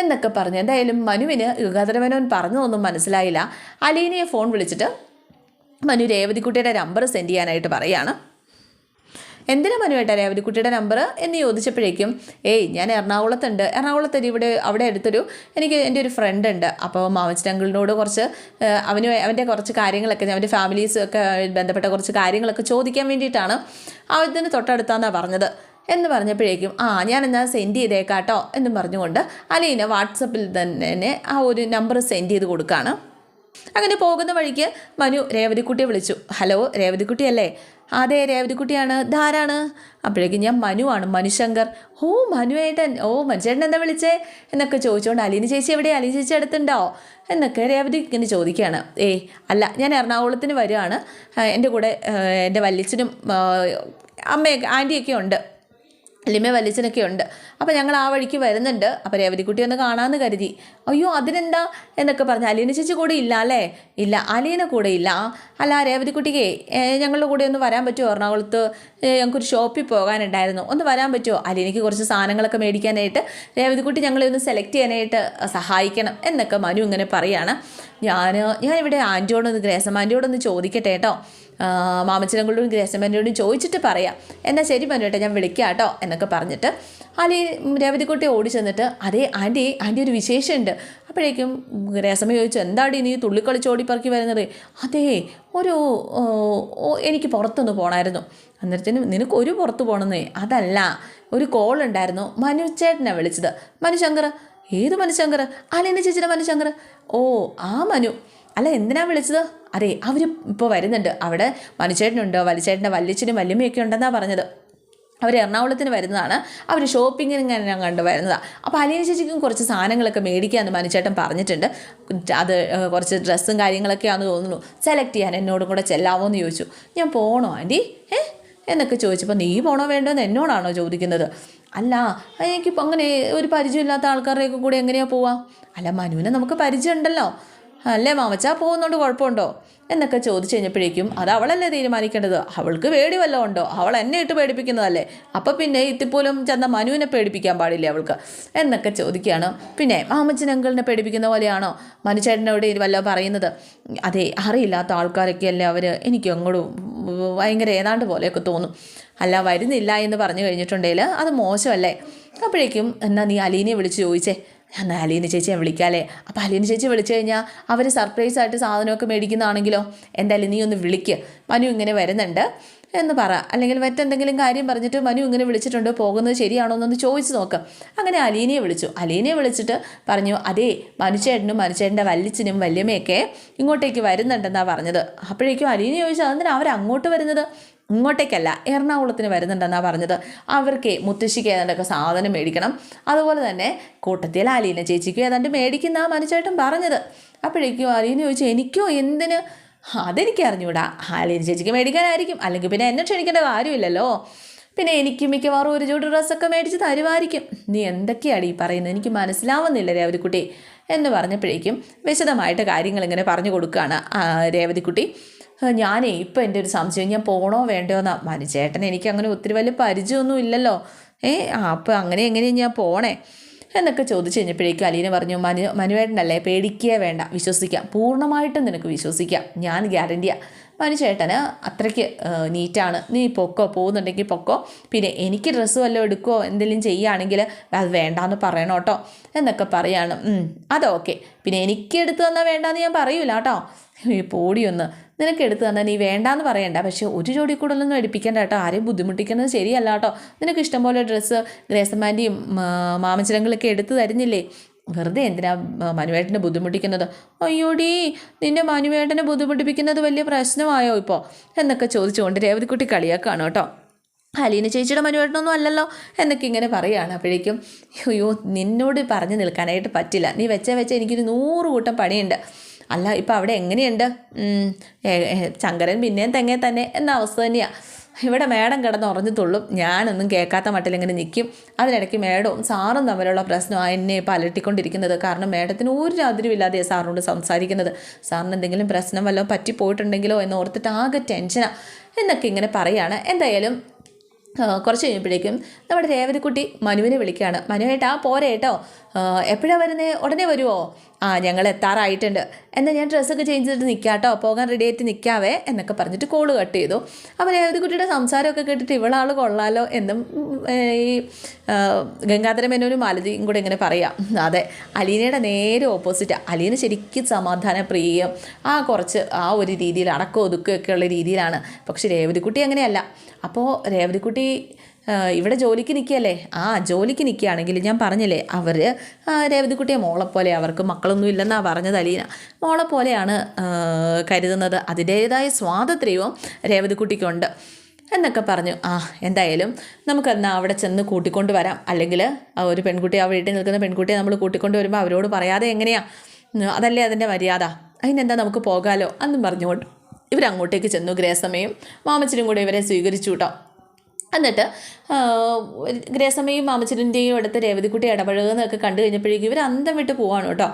എന്നൊക്കെ പറഞ്ഞു. എന്തായാലും മനുവിന് യുഗാധരമേനോൻ പറഞ്ഞതൊന്നും മനസ്സിലായില്ല. അലീനയെ ഫോൺ വിളിച്ചിട്ട് മനു രേവതിക്കുട്ടിയുടെ നമ്പർ സെൻഡ് ചെയ്യാനായിട്ട് പറയാണ്. എന്തിനാ മനുവേട്ടാ രേവതിക്കുട്ടിയുടെ നമ്പർ എന്ന് ചോദിച്ചപ്പോഴേക്കും ഏയ് ഞാൻ എറണാകുളത്തുണ്ട്. എറണാകുളത്ത് ഇവിടെ അവിടെ അടുത്തൊരു എനിക്ക് എന്റെ ഒരു ഫ്രണ്ട് ഉണ്ട്. അപ്പോൾ മാമച്ചൻ കുറച്ച് അവന് അവന്റെ കുറച്ച് കാര്യങ്ങളൊക്കെ അവന്റെ ഫാമിലീസൊക്കെ ബന്ധപ്പെട്ട കുറച്ച് കാര്യങ്ങളൊക്കെ ചോദിക്കാൻ വേണ്ടിയിട്ടാണ് അതിന് തൊട്ടടുത്താന്നാണ് പറഞ്ഞത്. എന്ന് പറഞ്ഞപ്പോഴേക്കും ആ ഞാൻ എന്നാൽ സെൻഡ് ചെയ്തേക്കാട്ടോ എന്ന് പറഞ്ഞുകൊണ്ട് അലീന വാട്സപ്പിൽ തന്നെ ആ ഒരു നമ്പർ സെൻഡ് ചെയ്ത് കൊടുക്കുകയാണ് അങ്ങനെ പോകുന്ന വഴിക്ക് മനു രേവതിക്കുട്ടിയെ വിളിച്ചു. ഹലോ രേവതിക്കുട്ടി അല്ലേ അതെ രേവതിക്കുട്ടിയാണ്. ധാരാണ് അപ്പോഴേക്കും ഞാൻ മനുവാണ് മനുശങ്കർ. ഓ മനുവേട്ടൻ. ഓ മനുചേട്ടൻ എന്താ വിളിച്ചേ? എന്നൊക്കെ ചോദിച്ചുകൊണ്ട് അലീന ചേച്ചി എവിടെ? അലീന ചേച്ചി അടുത്തുണ്ടോ? എന്നൊക്കെ രേവതി ഇങ്ങനെ ചോദിക്കുകയാണ്. ഏയ് അല്ല ഞാൻ എറണാകുളത്തിന് വരികയാണ്. എന്റെ കൂടെ എന്റെ വല്യച്ഛനും അമ്മയൊക്കെ ആന്റിയൊക്കെ ഉണ്ട്. ലിമ വലിച്ചനൊക്കെ ഉണ്ട് അപ്പോൾ ഞങ്ങൾ ആ വഴിക്ക് വരുന്നുണ്ട്. അപ്പോൾ രേവതിക്കുട്ടി ഒന്ന് കാണാമെന്ന് കരുതി. അയ്യോ അതിനെന്താ? എന്നൊക്കെ പറഞ്ഞ്. അലീന ചേച്ചി കൂടെ ഇല്ല അല്ലേ? ഇല്ല അലീന കൂടെ ഇല്ല. അല്ല രേവതിക്കുട്ടിക്ക് ഞങ്ങളുടെ കൂടെ ഒന്ന് വരാൻ പറ്റുമോ? എറണാകുളത്ത് ഞങ്ങൾക്കൊരു ഷോപ്പിൽ പോകാനുണ്ടായിരുന്നു. ഒന്ന് വരാൻ പറ്റുമോ? അലീനയ്ക്ക് കുറച്ച് സാധനങ്ങളൊക്കെ മേടിക്കാനായിട്ട് രേവതിക്കുട്ടി ഞങ്ങളെ ഒന്ന് സെലക്ട് ചെയ്യാനായിട്ട് സഹായിക്കണം എന്നൊക്കെ മനു ഇങ്ങനെ പറയാണ്. ഞാൻ ഞാനിവിടെ ആന്റിയോടൊന്ന് ഗ്രേസം ആന്റിയോടൊന്ന് ചോദിക്കട്ടെ കേട്ടോ. മാമച്ചനങ്ങളോടും ഗ്രേസമാന്റിയോടും ചോദിച്ചിട്ട് പറയാം. എന്നാൽ ശരി മനുവേട്ടാ ഞാൻ വിളിക്കാം കേട്ടോ എന്നൊക്കെ പറഞ്ഞിട്ട് അലി രേവതിക്കുട്ടി ഓടി ചെന്നിട്ട് അതേ ആന്റി ആന്റി ഒരു വിശേഷമുണ്ട്. അപ്പോഴേക്കും രസമ ചോദിച്ചു എന്താടി നീ തുള്ളിക്കളിച്ച് ഓടിപ്പറക്കി വരുന്നത്? അതേ ഒരു എനിക്ക് പുറത്തൊന്ന് പോകണമായിരുന്നു അന്നേരത്തിന് നിനക്ക് ഒരു പുറത്ത് പോകണമെന്നേ അതല്ല ഒരു കോൾ ഉണ്ടായിരുന്നു മനു ചേട്ടനാണ് വിളിച്ചത്. മനുശങ്കർ ഏത് മനുശങ്കർ അലീന ചേച്ചിയുടെ മനുശങ്കർ ഓ ആ മനു. അല്ല എന്തിനാണ് വിളിച്ചത്? അതെ അവർ ഇപ്പോൾ വരുന്നുണ്ട്. അവിടെ മനുചേട്ടനുണ്ട് വലിച്ചേട്ടന്റെ വല്യച്ഛനും വല്യമ്മയൊക്കെ ഉണ്ടെന്നാണ് പറഞ്ഞത്. അവർ എറണാകുളത്തിന് വരുന്നതാണ്. അവർ ഷോപ്പിങ്ങിന് ഞാൻ കണ്ട് വരുന്നതാണ് അപ്പോൾ അലീന ചേച്ചിക്കും കുറച്ച് സാധനങ്ങളൊക്കെ മേടിക്കാമെന്ന് മനുചേട്ടൻ പറഞ്ഞിട്ടുണ്ട്. അത് കുറച്ച് ഡ്രസ്സും കാര്യങ്ങളൊക്കെയാണെന്ന് തോന്നുന്നു. സെലക്ട് ചെയ്യാൻ എന്നോടും കൂടെ ചെല്ലാമോ എന്ന് ചോദിച്ചു. ഞാൻ പോകണോ ആന്റി ഏ എന്നൊക്കെ ചോദിച്ചപ്പോൾ നീ പോണോ വേണ്ടോ എന്ന് എന്നോടാണോ ചോദിക്കുന്നത്? അല്ല എനിക്കിപ്പോൾ അങ്ങനെ ഒരു പരിചയമില്ലാത്ത ആൾക്കാരുടെയൊക്കെ കൂടെ എങ്ങനെയാണ് പോവാം? അല്ല മനുവിനെ നമുക്ക് പരിചയമുണ്ടല്ലോ. അല്ലേ മാമച്ചാ? പോകുന്നോണ്ട് കുഴപ്പമുണ്ടോ? എന്നൊക്കെ ചോദിച്ചു കഴിഞ്ഞപ്പോഴേക്കും അത് അവളല്ലേ തീരുമാനിക്കേണ്ടത്? അവൾക്ക് പേടി വല്ലതും ഉണ്ടോ? അവൾ എന്നെ ഇട്ട് പേടിപ്പിക്കുന്നതല്ലേ? അപ്പം പിന്നെ ഇത്തിപ്പോലും ചെന്ന മനുവിനെ പേടിപ്പിക്കാൻ പാടില്ലേ അവൾക്ക്? എന്നൊക്കെ ചോദിക്കുകയാണ്. പിന്നെ മാമച്ചൻ അങ്കിളിനെ പേടിപ്പിക്കുന്ന പോലെയാണോ മനുചേട്ടനോട് വല്ല പറയുന്നത്? അതെ അറിയില്ലാത്ത ആൾക്കാരൊക്കെയല്ലേ അവർ എനിക്ക് അങ്ങോട്ട് ഭയങ്കര ഏതാണ്ട് പോലെയൊക്കെ തോന്നും. അല്ല വരുന്നില്ല എന്ന് പറഞ്ഞു കഴിഞ്ഞിട്ടുണ്ടെങ്കിൽ അത് മോശമല്ലേ? അപ്പോഴേക്കും എന്നാ നീ അലീനെ വിളിച്ച് ചോദിച്ചേ. എന്നാൽ അലീന ചേച്ചിയെ വിളിക്കാല്ലേ? അപ്പോൾ അലീന ചേച്ചി വിളിച്ചു കഴിഞ്ഞാൽ അവർ സർപ്രൈസ് ആയിട്ട് സാധനമൊക്കെ മേടിക്കുന്നതാണെങ്കിലോ എന്തായാലും നീ ഒന്ന് വിളിക്ക്. മനു ഇങ്ങനെ വരുന്നുണ്ട്. എന്ന് പറ. അല്ലെങ്കിൽ മറ്റെന്തെങ്കിലും കാര്യം പറഞ്ഞിട്ട് മനു ഇങ്ങനെ വിളിച്ചിട്ടുണ്ട്? പോകുന്നത് ശരിയാണോ എന്നൊന്ന് ചോദിച്ച് നോക്ക്. അങ്ങനെ അലീനയെ വിളിച്ചു. അലീനയെ വിളിച്ചിട്ട് പറഞ്ഞു അതേ മനുച്ചേട്ടനും മനുച്ചേട്ടന്റെ വല്യച്ഛനും വല്യമ്മയൊക്കെ ഇങ്ങോട്ടേക്ക് വരുന്നുണ്ടെന്നാണ് പറഞ്ഞത്. അപ്പോഴേക്കും അലീന ചോദിച്ചു അതെന്തിനാണ് അവരങ്ങോട്ട് വരുന്നത്? ഇങ്ങോട്ടേക്കല്ല എറണാകുളത്തിന് വരുന്നുണ്ടെന്നാണ് പറഞ്ഞത്. അവർക്ക് മുത്തശ്ശിക്ക് ഏതാണ്ടൊക്കെ സാധനം മേടിക്കണം. അതുപോലെ തന്നെ കൂട്ടത്തിൽ അലീന ചേച്ചിക്കും ഏതാണ്ട് മേടിക്കുന്ന ആ മനുഷ്യട്ടൻ പറഞ്ഞത്. അപ്പോഴേക്കും അലീന ചോദിച്ചു എനിക്കോ എന്തിന്? അതെനിക്ക് അറിഞ്ഞൂടാ. അലീന ചേച്ചിക്ക് മേടിക്കാനായിരിക്കും. അല്ലെങ്കിൽ പിന്നെ എന്നെ ക്ഷണിക്കേണ്ട കാര്യമില്ലല്ലോ. പിന്നെ എനിക്ക് മിക്കവാറും ഒരു ജോഡി ഡ്രസ്സൊക്കെ മേടിച്ച് തരുമായിരിക്കും. നീ എന്തൊക്കെയാണ് ഈ പറയുന്നത് എനിക്ക് മനസ്സിലാവുന്നില്ല രേവതിക്കുട്ടി. എന്ന് പറഞ്ഞപ്പോഴേക്കും വിശദമായിട്ട് കാര്യങ്ങൾ ഇങ്ങനെ പറഞ്ഞു കൊടുക്കുകയാണ് രേവതിക്കുട്ടി. ഞാനേ ഇപ്പം എന്റെ ഒരു സംശയം ഞാൻ പോകണോ വേണ്ടോ എന്നാ മനുചേട്ടൻ എനിക്ക് അങ്ങനെ ഒത്തിരി വലിയ പരിചയമൊന്നും ഇല്ലല്ലോ ഏ ആ അങ്ങനെ എങ്ങനെയാണ് ഞാൻ പോണേ? എന്നൊക്കെ ചോദിച്ചു കഴിഞ്ഞപ്പോഴേക്കും അലീന പറഞ്ഞു മനു മനുവേട്ടനല്ലേ പേടിക്കുക വേണ്ട വിശ്വസിക്കാം. പൂർണമായിട്ടും നിനക്ക് വിശ്വസിക്കാം. ഞാൻ ഗ്യാരണ്ടിയാണ് മനുചേട്ടന് അത്രയ്ക്ക് നീറ്റാണ്. നീ പൊക്കോ പോകുന്നുണ്ടെങ്കിൽ പൊക്കോ. പിന്നെ എനിക്ക് ഡ്രസ്സ് വല്ലതും എടുക്കുമോ എന്തെങ്കിലും ചെയ്യുകയാണെങ്കിൽ അത് വേണ്ടാന്ന് പറയണം കേട്ടോ. എന്നൊക്കെ പറയാണ്. "ഉം, അതൊക്കെ. പിന്നെ എനിക്ക് എടുത്തു തന്നാൽ വേണ്ടാന്ന് ഞാൻ പറയൂല കേട്ടോ. ഈ പോടിയൊന്ന്. നിനക്ക് എടുത്തു തന്നെ നീ വേണ്ടാന്ന് പറയണ്ട. പക്ഷേ ഒരു ജോഡി കൂടുതലൊന്നും എടുപ്പിക്കണ്ട കേട്ടോ. ആരെയും ബുദ്ധിമുട്ടിക്കുന്നത് ശരിയല്ല കേട്ടോ. നിനക്ക് ഇഷ്ടംപോലെ ഡ്രസ്സ് ഗ്രേസമാന്റെയും മാമച്ചരങ്ങളൊക്കെ എടുത്തു തരുന്നില്ലേ? വെറുതെ എന്തിനാ മനുവേട്ടനെ ബുദ്ധിമുട്ടിക്കുന്നത്? അയ്യോടി നിന്റെ മനുവേട്ടനെ ബുദ്ധിമുട്ടിപ്പിക്കുന്നത് വലിയ പ്രശ്നമായോ ഇപ്പോൾ എന്നൊക്കെ ചോദിച്ചുകൊണ്ട് രേവതിക്കുട്ടി കളിയാക്കാണ് കേട്ടോ. അലീന ചേച്ചിയുടെ മനുവേട്ടനൊന്നും അല്ലല്ലോ എന്നൊക്കെ ഇങ്ങനെ പറയുകയാണ്. അപ്പോഴേക്കും അയ്യോ നിന്നോട് പറഞ്ഞു നിൽക്കാനായിട്ട് പറ്റില്ല. നീ വെച്ച വെച്ച എനിക്കൊരു നൂറ് കൂട്ടം പണിയുണ്ട്. അല്ല ഇപ്പം അവിടെ എങ്ങനെയുണ്ട്? ശങ്കരൻ പിന്നെയും തെങ്ങേ തന്നെ എന്ന അവസ്ഥ തന്നെയാണ് ഇവിടെ മേഡം കിടന്ന് ഉറഞ്ഞത്തുള്ളും ഞാനൊന്നും കേൾക്കാത്ത മട്ടിൽ ഇങ്ങനെ നിൽക്കും. അതിനിടയ്ക്ക് മേഡവും സാറും തമ്മിലുള്ള പ്രശ്നമാണ് എന്നെ ഇപ്പോൾ അലട്ടിക്കൊണ്ടിരിക്കുന്നത്. കാരണം മേഡത്തിന് ഒരു അതിരുമില്ലാതെ സാറിനോട് സംസാരിക്കുന്നത്. സാറിന് എന്തെങ്കിലും പ്രശ്നം വല്ലതും പറ്റിപ്പോയിട്ടുണ്ടെങ്കിലോ എന്ന് ഓർത്തിട്ട് ആകെ ടെൻഷനാണ് എന്നൊക്കെ ഇങ്ങനെ പറയുകയാണ് എന്തായാലും കുറച്ച് കഴിഞ്ഞപ്പോഴേക്കും നമ്മുടെ രേവതിക്കുട്ടി മനുവിനെ വിളിക്കുകയാണ്. മനുവേട്ടാ പോരെ കേട്ടോ എപ്പോഴാണ് വരുന്നത് ഉടനെ വരുമോ ആ ഞങ്ങൾ എത്താറായിട്ടുണ്ട്. എന്നാൽ ഞാൻ ഡ്രസ്സൊക്കെ ചേഞ്ച് ചെയ്തിട്ട് നിൽക്കാട്ടോ കേട്ടോ പോകാൻ റെഡി ആയിട്ട് നിൽക്കാവേ എന്നൊക്കെ പറഞ്ഞിട്ട് കോൾ കട്ട് ചെയ്തു. അപ്പോൾ രേവതിക്കുട്ടിയുടെ സംസാരമൊക്കെ കേട്ടിട്ട് ഇവളാൾ കൊള്ളാലോ എന്നും ഈ ഗംഗാധരമേനോനും ഗംഗാധര മേനോനും മാലതിയും കൂടെ ഇങ്ങനെ പറയാം. അതെ അലീനയുടെ നേരെ ഓപ്പോസിറ്റ് അലീന ശരിക്കും സമാധാന പ്രിയം ആ കുറച്ച് ആ ഒരു രീതിയിൽ അടക്കം ഒതുക്കുകയൊക്കെയുള്ള രീതിയിലാണ്. പക്ഷേ രേവതിക്കുട്ടി അങ്ങനെയല്ല. അപ്പോൾ രേവതിക്കുട്ടി ഇവിടെ ജോലിക്ക് നിൽക്കുകയല്ലേ? ആ ജോലിക്ക് നിൽക്കുകയാണെങ്കിൽ ഞാൻ പറഞ്ഞില്ലേ അവർ രേവതിക്കുട്ടിയെ മോളെപ്പോലെ അവർക്ക് മക്കളൊന്നും ഇല്ലെന്നാണ് പറഞ്ഞത് അലീന. മോളെപ്പോലെയാണ് കരുതുന്നത്. അതിന്റേതായ സ്വാതന്ത്ര്യവും രേവതിക്കുട്ടിക്കുണ്ട്. എന്നൊക്കെ പറഞ്ഞു. ആ എന്തായാലും നമുക്കെന്നാൽ അവിടെ ചെന്ന് കൂട്ടിക്കൊണ്ട് വരാം. അല്ലെങ്കിൽ ഒരു പെൺകുട്ടി ആ വീട്ടിൽ നിൽക്കുന്ന പെൺകുട്ടിയെ നമ്മൾ കൂട്ടിക്കൊണ്ട് വരുമ്പോൾ അവരോട് പറയാതെ എങ്ങനെയാണ് അതല്ലേ അതിന്റെ മര്യാദ? അതിനെന്താ നമുക്ക് പോകാലോ? എന്നും പറഞ്ഞുകൊണ്ട് ഇവരങ്ങോട്ടേക്ക് ചെന്നു ഗ്രേസമയും മാമച്ചനും കൂടെ ഇവരെ സ്വീകരിച്ചു കേട്ടോ. എന്നിട്ട് ഗ്രേസമ്മയും മാമച്ചന്റെയും അടുത്ത് രേവതിക്കുട്ടി ഇടപഴകുന്നതൊക്കെ കണ്ടു കഴിഞ്ഞപ്പോഴേക്കും ഇവർ അന്തം വിട്ട് പോവാണ് കേട്ടോ.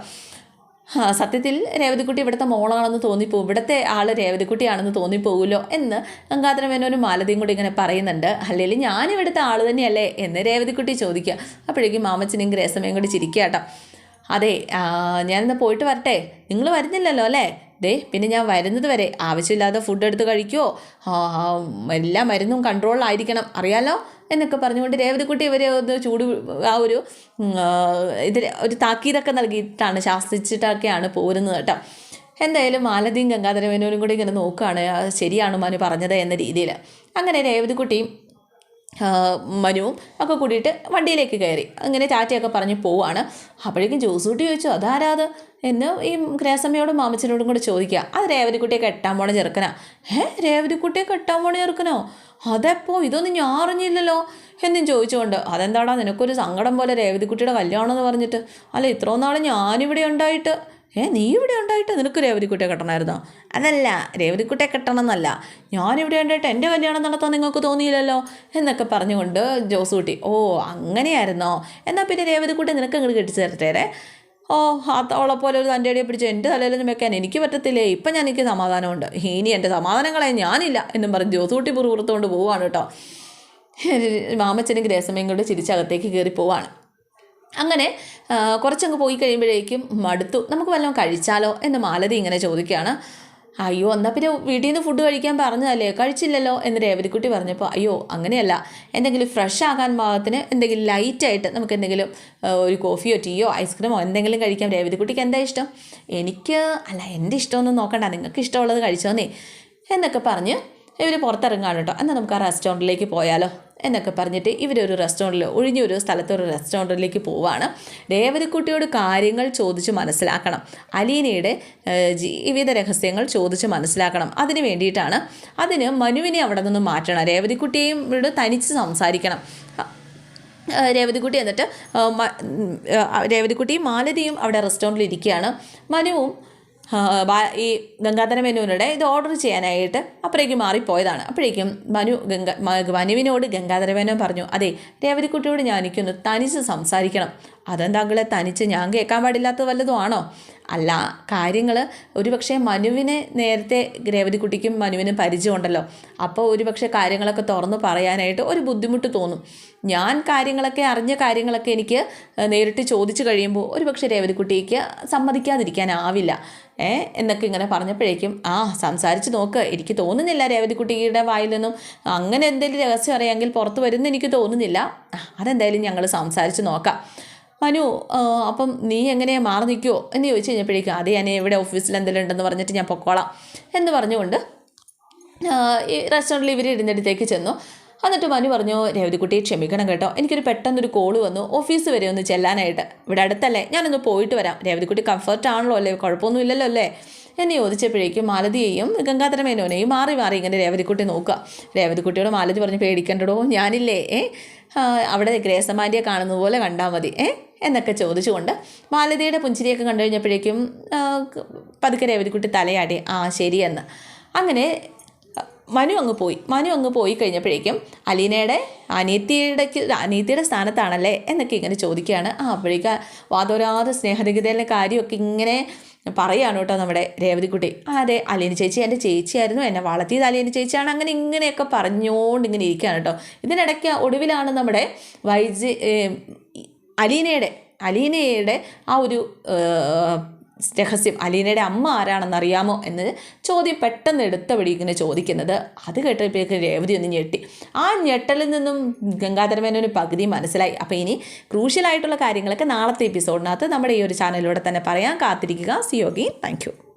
സത്യത്തിൽ രേവതിക്കുട്ടി ഇവിടുത്തെ മോളാണെന്ന് തോന്നിപ്പോവും. ഇവിടുത്തെ ആൾ രേവതിക്കുട്ടിയാണെന്ന് തോന്നിപ്പോകുമല്ലോ എന്ന് ഗംഗാധരമേനോനും മാലതിയും കൂടി ഇങ്ങനെ പറയുന്നുണ്ട്. അല്ലെങ്കിൽ ഞാൻ ഇവിടുത്തെ ആൾ തന്നെയല്ലേ എന്ന് രേവതിക്കുട്ടി ചോദിക്കുക. അപ്പോഴേക്കും മാമച്ചനെയും ഗ്രേസമ്മയും കൂടി ചിരിക്കുക കേട്ടോ. അതെ ഞാനിന്ന് പോയിട്ട് വരട്ടെ. നിങ്ങൾ വരുന്നില്ലല്ലോ അല്ലേ? ദേ പിന്നെ ഞാൻ വരുന്നത് വരെ ആവശ്യമില്ലാതെ ഫുഡ് എടുത്ത് കഴിക്കുമോ എല്ലാ മരുന്നും കൺട്രോളിലായിരിക്കണം അറിയാലോ? എന്നൊക്കെ പറഞ്ഞുകൊണ്ട് രേവതിക്കുട്ടി ഇവരെ ഒന്ന് ചൂട് ആ ഒരു ഇതിൽ ഒരു താക്കീതൊക്കെ നൽകിയിട്ടാണ് ശാസ്ത്രിച്ചിട്ടൊക്കെയാണ് പോരുന്നത് കേട്ടോ. എന്തായാലും മാലതിയും ഗംഗാധരമേനോനും കൂടി ഇങ്ങനെ നോക്കുകയാണ് ശരിയാണ് മനു പറഞ്ഞത് എന്ന രീതിയിൽ. അങ്ങനെ രേവതിക്കുട്ടിയും മനുവും ഒക്കെ കൂടിയിട്ട് വണ്ടിയിലേക്ക് കയറി. അങ്ങനെ ടാറ്റയൊക്കെ പറഞ്ഞ് പോവാണ്. അപ്പോഴേക്കും ജോസൂട്ടി ചോദിച്ചു അതാരാത്? എന്ന് ഈ ഗ്രേസമ്മയോടും മാമച്ചനോടും കൂടെ ചോദിക്കുക. അത് രേവതിക്കുട്ടിയെ കെട്ടാൻ പോണ ചെറുക്കനാ? ഏ രേവതിക്കുട്ടിയെ കെട്ടാൻ പോണ ചെറുക്കനോ? അതെപ്പോ? ഇതൊന്നും ഞാൻ അറിഞ്ഞില്ലല്ലോ. എന്നും ചോദിച്ചുകൊണ്ട് അതെന്താടാ നിനക്കൊരു സങ്കടം പോലെ രേവതിക്കുട്ടിയുടെ കല്യാണം എന്ന് പറഞ്ഞിട്ട്? അല്ല ഇത്രയും നാൾ ഞാനിവിടെ ഉണ്ടായിട്ട് ഏ നീ ഇവിടെ ഉണ്ടായിട്ട് നിനക്ക് രേവതിക്കുട്ടിയെ കെട്ടണമായിരുന്നോ? അതല്ല രേവതിക്കുട്ടിയെ കെട്ടണം എന്നല്ല ഞാനിവിടെ ഉണ്ടായിട്ട് എന്റെ കല്യാണം നടത്താൻ നിങ്ങൾക്ക് തോന്നിയില്ലല്ലോ? എന്നൊക്കെ പറഞ്ഞുകൊണ്ട് ജോസ് കുട്ടി ഓ അങ്ങനെയായിരുന്നോ? എന്നാൽ പിന്നെ രേവതിക്കുട്ടി നിനക്ക് അങ്ങോട്ട് കെട്ടിച്ചു തരട്ടേരെ? ഓ അവളെ പോലെ ഒരു തന്റെ അടിയെ പിടിച്ച് എന്റെ തലയിലൊന്നും വെക്കാൻ എനിക്ക് പറ്റത്തില്ലേ? ഇപ്പം ഞാൻ എനിക്ക് സമാധാനമുണ്ട്. ഇനി എന്റെ സമാധാനങ്ങളെ ഞാനില്ല എന്നും പറഞ്ഞ് ജോസൂട്ടി പുറത്തുകൊണ്ട് പോവാണ് കേട്ടോ. മാമച്ചനും ഗ്രേസമ്മയും കൊണ്ട് ചിരിച്ചകത്തേക്ക് കയറി പോവാണ്. അങ്ങനെ കുറച്ചങ്ങ് പോയി കഴിയുമ്പോഴേക്കും മടുത്തു. നമുക്ക് വല്ലതും കഴിച്ചാലോ? എന്ന് മാലതി ഇങ്ങനെ ചോദിക്കുകയാണ്. അയ്യോ എന്നാൽ പിന്നെ വീട്ടിൽ നിന്ന് ഫുഡ് കഴിക്കാൻ പറഞ്ഞതല്ലേ? കഴിച്ചില്ലല്ലോ? എന്ന് രേവതിക്കുട്ടി പറഞ്ഞപ്പോൾ അയ്യോ അങ്ങനെയല്ല. എന്തെങ്കിലും ഫ്രഷ് ആകാൻ പാകത്തിന് എന്തെങ്കിലും ലൈറ്റായിട്ട് നമുക്ക് എന്തെങ്കിലും ഒരു കോഫിയോ ടീയോ ഐസ്ക്രീമോ എന്തെങ്കിലും കഴിക്കാം. രേവതിക്കുട്ടിക്ക് എന്താ ഇഷ്ടം? എനിക്ക് അല്ല എന്റെ ഇഷ്ടമൊന്നും നോക്കണ്ട. നിങ്ങൾക്ക് ഇഷ്ടമുള്ളത് കഴിച്ചോന്നേ എന്നൊക്കെ പറഞ്ഞ് ഇവർ പുറത്തിറങ്ങാണ് കേട്ടോ. എന്നാൽ നമുക്ക് ആ റെസ്റ്റോറന്റിലേക്ക് പോയാലോ? എന്നൊക്കെ പറഞ്ഞിട്ട് ഇവരൊരു റെസ്റ്റോറന്റിൽ ഒഴിഞ്ഞൊരു സ്ഥലത്ത് ഒരു റെസ്റ്റോറന്റിലേക്ക് പോവാണ്. രേവതിക്കുട്ടിയോട് കാര്യങ്ങൾ ചോദിച്ച് മനസ്സിലാക്കണം. അലീനയുടെ ജീവിത രഹസ്യങ്ങൾ ചോദിച്ച് മനസ്സിലാക്കണം. അതിന് വേണ്ടിയിട്ടാണ്. അതിന് മനുവിനെ അവിടെ നിന്ന് മാറ്റണം. രേവതിക്കുട്ടിയെയും ഇവിടെ തനിച്ച് സംസാരിക്കണം. രേവതിക്കുട്ടി എന്നിട്ട് രേവതിക്കുട്ടിയും മാലതിയും അവിടെ റെസ്റ്റോറന്റിൽ ഇരിക്കുകയാണ്. മനുവും ഈ ഗംഗാധര മെനുവിനോട് ഇത് ഓർഡർ ചെയ്യാനായിട്ട് അപ്പോഴേക്കും മാറിപ്പോയതാണ്. അപ്പോഴേക്കും മനു ഗംഗ മനുവിനോട് ഗംഗാധര മേനോൻ പറഞ്ഞു അതെ രേവതിക്കുട്ടിയോട് ഞാൻ എനിക്കൊന്ന് തനിച്ച് സംസാരിക്കണം. അതെന്താങ്കളെ തനിച്ച് ഞാൻ കേൾക്കാൻ പാടില്ലാത്ത വല്ലതും ആണോ? അല്ല കാര്യങ്ങൾ ഒരുപക്ഷെ മനുവിനെ നേരത്തെ രേവതിക്കുട്ടിക്കും മനുവിനും പരിചയമുണ്ടല്ലോ. അപ്പോൾ ഒരുപക്ഷെ കാര്യങ്ങളൊക്കെ തുറന്ന് പറയാനായിട്ട് ഒരു ബുദ്ധിമുട്ട് തോന്നും. ഞാൻ കാര്യങ്ങളൊക്കെ അറിഞ്ഞ കാര്യങ്ങളൊക്കെ എനിക്ക് നേരിട്ട് ചോദിച്ചു കഴിയുമ്പോൾ ഒരുപക്ഷെ രേവതിക്കുട്ടിക്ക് സമ്മതിക്കാതിരിക്കാനാവില്ല. ഏ എന്നൊക്കെ ഇങ്ങനെ പറഞ്ഞപ്പോഴേക്കും ആ സംസാരിച്ച് നോക്ക്. എനിക്ക് തോന്നുന്നില്ല രേവതിക്കുട്ടിയുടെ വായിൽ നിന്നും അങ്ങനെ എന്തെങ്കിലും രഹസ്യം അറിയാമെങ്കിൽ പുറത്ത് വരുന്ന എനിക്ക് തോന്നുന്നില്ല. അതെന്തായാലും ഞങ്ങൾ സംസാരിച്ച് നോക്കാം. മനു അപ്പം നീ എങ്ങനെയാണ് മാറി നിൽക്കുമോ എന്ന് ചോദിച്ചു കഴിഞ്ഞപ്പോഴേക്കും അതേ ഞാൻ ഇവിടെ ഓഫീസിൽ എന്തെങ്കിലും ഉണ്ടെന്ന് പറഞ്ഞിട്ട് ഞാൻ പൊക്കോളാം എന്ന് പറഞ്ഞുകൊണ്ട് ഈ റെസ്റ്റോറന്റിൽ ഇവർ ഇരുന്നിടത്തേക്ക് ചെന്നു. എന്നിട്ട് മനു പറഞ്ഞു രേവതിക്കുട്ടി ക്ഷമിക്കണം കേട്ടോ. എനിക്കൊരു പെട്ടെന്നൊരു കോൾ വന്നു. ഓഫീസ് വരെ ഒന്ന് ചെല്ലാനായിട്ട്. ഇവിടെ അടുത്തല്ലേ. ഞാനൊന്ന് പോയിട്ട് വരാം. രേവതിക്കുട്ടി കംഫർട്ട് ആണല്ലോ അല്ലേ? കുഴപ്പമൊന്നും ഇല്ലല്ലോ അല്ലേ? എന്ന് ചോദിച്ചപ്പോഴേക്കും മാലതിയെയും ഗംഗാധര മേനോനെയും മാറി മാറി ഇങ്ങനെ രേവതിക്കുട്ടി നോക്കുക. രേവതിക്കുട്ടിയോട് മാലതി പറഞ്ഞ് പേടിക്കണ്ടടോ ഞാനില്ലേ ഏ? അവിടെ ഗ്രേസമാന്റെ കാണുന്ന പോലെ കണ്ടാൽ മതി ഏ? എന്നൊക്കെ ചോദിച്ചുകൊണ്ട് മാലതിയുടെ പുഞ്ചിരിയൊക്കെ കണ്ടു കഴിഞ്ഞപ്പോഴേക്കും പതുക്കെ രേവതിക്കുട്ടി തലയാടി ആ ശരിയെന്ന് അങ്ങനെ മനു അങ്ങ് പോയി. മനു അങ്ങ് പോയി കഴിഞ്ഞപ്പോഴേക്കും അലീനയുടെ അനിയത്തിയുടെ അനിയത്തിയുടെ സ്ഥാനത്താണല്ലേ? എന്നൊക്കെ ഇങ്ങനെ ചോദിക്കുകയാണ്. ആ അപ്പോഴേക്ക് വാതോരാതെ സ്നേഹരഹിതയിലെ കാര്യമൊക്കെ ഇങ്ങനെ പറയാണ് കേട്ടോ നമ്മുടെ രേവതിക്കുട്ടി. അതെ അലീന ചേച്ചി എന്റെ ചേച്ചിയായിരുന്നു എന്നെ വളർത്തിയത് അലീന ചേച്ചിയാണ്. അങ്ങനെ ഇങ്ങനെയൊക്കെ പറഞ്ഞുകൊണ്ട് ഇങ്ങനെ ഇരിക്കുകയാണ് കേട്ടോ. ഇതിനിടയ്ക്ക് ഒടുവിലാണ് നമ്മുടെ വൈജി അലീനയുടെ അലീനയുടെ ആ ഒരു രഹസ്യം അലീനയുടെ അമ്മ ആരാണെന്ന് അറിയാമോ എന്ന് ചോദ്യം പെട്ടെന്ന് എടുത്തപടി ഇങ്ങനെ ചോദിക്കുന്നത്. അത് കേട്ടപ്പോഴേക്ക് രേവതി ഒന്ന് ഞെട്ടി. ആ ഞെട്ടലിൽ നിന്നും ഗംഗാധരമേനൊരു പകുതി മനസ്സിലായി. അപ്പോൾ ഇനി ക്രൂഷ്യലായിട്ടുള്ള കാര്യങ്ങളൊക്കെ നാളത്തെ എപ്പിസോഡിനകത്ത് നമ്മുടെ ഈ ഒരു ചാനലിലൂടെ തന്നെ പറയാം കാത്തിരിക്കുക. സിയോഗി താങ്ക് യു